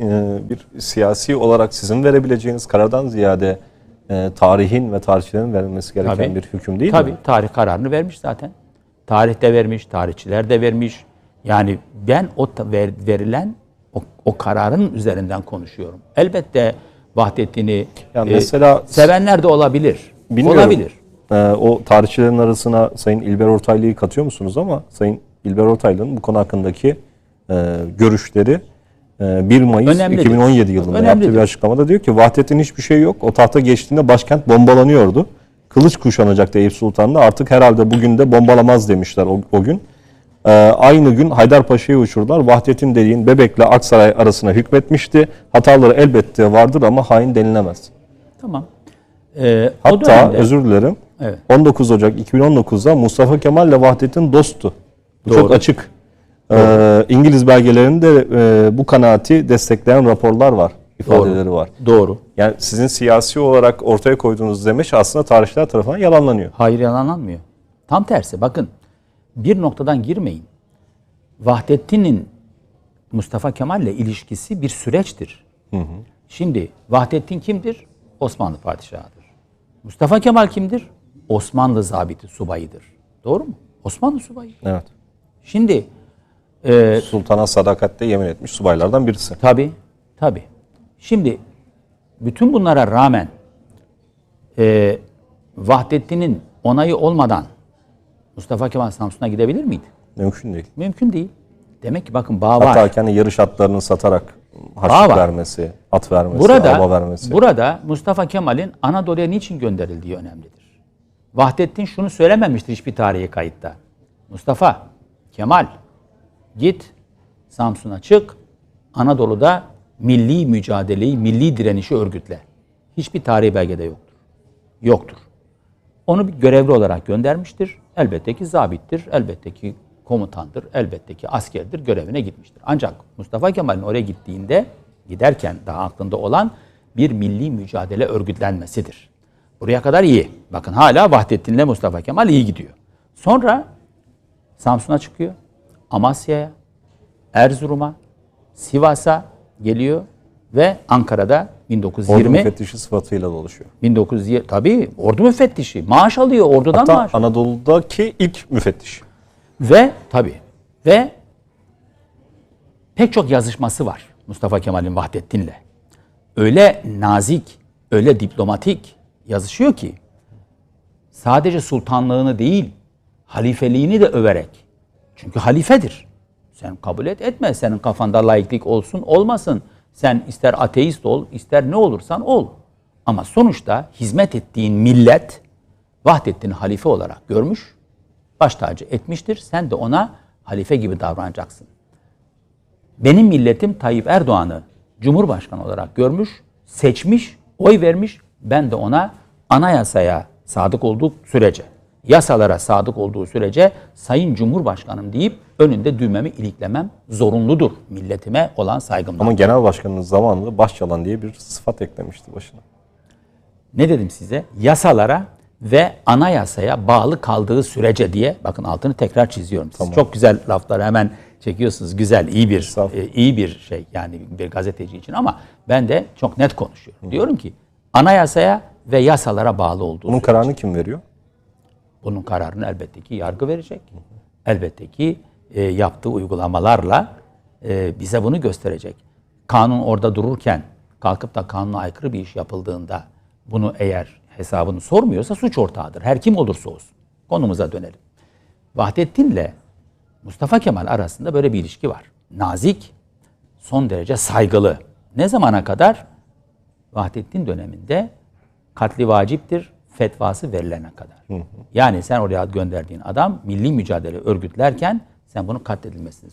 e, bir siyasi olarak sizin verebileceğiniz karardan ziyade e, tarihin ve tarihçilerin verilmesi gereken Tabii. bir hüküm değil Tabii mi? tarih kararını vermiş zaten. Tarih de vermiş, tarihçiler de vermiş. Yani ben o ver- verilen o, o kararın üzerinden konuşuyorum. Elbette Vahdettin'i Yani e, mesela- sevenler de olabilir. Bilmiyorum. Olabilir. E, o tarihçilerin arasına Sayın İlber Ortaylı'yı katıyor musunuz ama Sayın İlber Ortaylı'nın bu konu hakkındaki e, görüşleri e, 1 Mayıs Önemlidir. 2017 yılında Önemlidir. yaptığı bir açıklamada diyor ki Vahdettin hiçbir şey yok. O tahta geçtiğinde başkent bombalanıyordu. Kılıç kuşanacaktı Eyüp Sultan'da. Artık herhalde bugün de bombalamaz demişler o, o gün. E, aynı gün Haydarpaşa'yı uçurdular. Vahdettin dediğin Bebek'le Aksaray arasına hükmetmişti. Hataları elbette vardır ama hain denilemez. Tamam. Ee, o Hatta dönemde- özür dilerim. Evet. 19 Ocak 2019'da Mustafa Kemal ile Vahdettin dosttu. Bu Doğru. çok açık. Ee, İngiliz belgelerinde e, bu kanaati destekleyen raporlar var, ifadeleri var. Doğru. Yani sizin siyasi olarak ortaya koyduğunuz demeç aslında tarihçiler tarafından yalanlanıyor. Hayır yalanlanmıyor. Tam tersi bakın bir noktadan girmeyin. Vahdettin'in Mustafa Kemal'le ilişkisi bir süreçtir. Şimdi Vahdettin kimdir? Osmanlı padişahıdır. Mustafa Kemal kimdir? Osmanlı zabiti, subayıdır. Doğru mu? Osmanlı subayı. Evet. Şimdi e, Sultana sadakatte yemin etmiş subaylardan birisi. Tabi, tabi. Şimdi bütün bunlara rağmen e, Vahdettin'in onayı olmadan Mustafa Kemal Samsun'a gidebilir miydi? Mümkün değil. Mümkün değil. Demek ki bakın bağ var. Hatta kendi yarış atlarını satarak harçlık vermesi, at vermesi, Burada, araba vermesi. burada Mustafa Kemal'in Anadolu'ya niçin gönderildiği önemlidir. Vahdettin şunu söylememiştir hiçbir tarihi kayıtta. Mustafa, Kemal git Samsun'a çık, Anadolu'da milli mücadeleyi, milli direnişi örgütle. Hiçbir tarihi belgede yoktur. Yoktur. Onu bir görevli olarak göndermiştir. Elbette ki zabittir, elbette ki komutandır, elbette ki askerdir, görevine gitmiştir. Ancak Mustafa Kemal'in oraya gittiğinde, giderken daha aklında olan bir milli mücadele örgütlenmesidir. Buraya kadar iyi. Bakın hala Vahdettin'le Mustafa Kemal iyi gidiyor. Sonra Samsun'a çıkıyor, Amasya'ya, Erzurum'a, Sivas'a geliyor ve Ankara'da Ordu 1920 müfettişi sıfatıyla dolaşıyor. 1920 tabii ordu müfettişi maaş alıyor ordudan Hatta maaş. Anadolu'daki ilk müfettiş. Ve tabii ve pek çok yazışması var Mustafa Kemal'in Vahdettin'le. Öyle nazik, öyle diplomatik yazışıyor ki sadece sultanlığını değil, halifeliğini de överek. Çünkü halifedir. Sen kabul et etme. Senin kafanda laiklik olsun olmasın. Sen ister ateist ol, ister ne olursan ol. Ama sonuçta hizmet ettiğin millet Vahdettin'i halife olarak görmüş, baş tacı etmiştir. Sen de ona halife gibi davranacaksın. Benim milletim Tayyip Erdoğan'ı Cumhurbaşkanı olarak görmüş, seçmiş, oy vermiş. Ben de ona anayasaya sadık olduğu sürece, yasalara sadık olduğu sürece Sayın Cumhurbaşkanım deyip önünde düğmemi iliklemem zorunludur milletime olan saygımdan. Ama genel başkanınız zamanında başçalan diye bir sıfat eklemişti başına. ne dedim size? Yasalara ve anayasaya bağlı kaldığı sürece diye bakın altını tekrar çiziyorum. Siz çok güzel lafları hemen çekiyorsunuz. Güzel, iyi bir e, iyi bir şey yani bir gazeteci için ama ben de çok net konuşuyorum. Diyorum ki anayasaya ve yasalara bağlı olduğu Bunun kararını kim veriyor? Bunun kararını elbette ki yargı verecek. Elbette ki e, yaptığı uygulamalarla e, bize bunu gösterecek. Kanun orada dururken kalkıp da kanuna aykırı bir iş yapıldığında bunu eğer hesabını sormuyorsa suç ortağıdır. Her kim olursa olsun. Konumuza dönelim. Vahdettin'le Mustafa Kemal arasında böyle bir ilişki var. Nazik, son derece saygılı. Ne zamana kadar? Vahdettin döneminde katli vaciptir fetvası verilene kadar. Yani sen oraya gönderdiğin adam milli mücadele örgütlerken sen bunun katledilmesini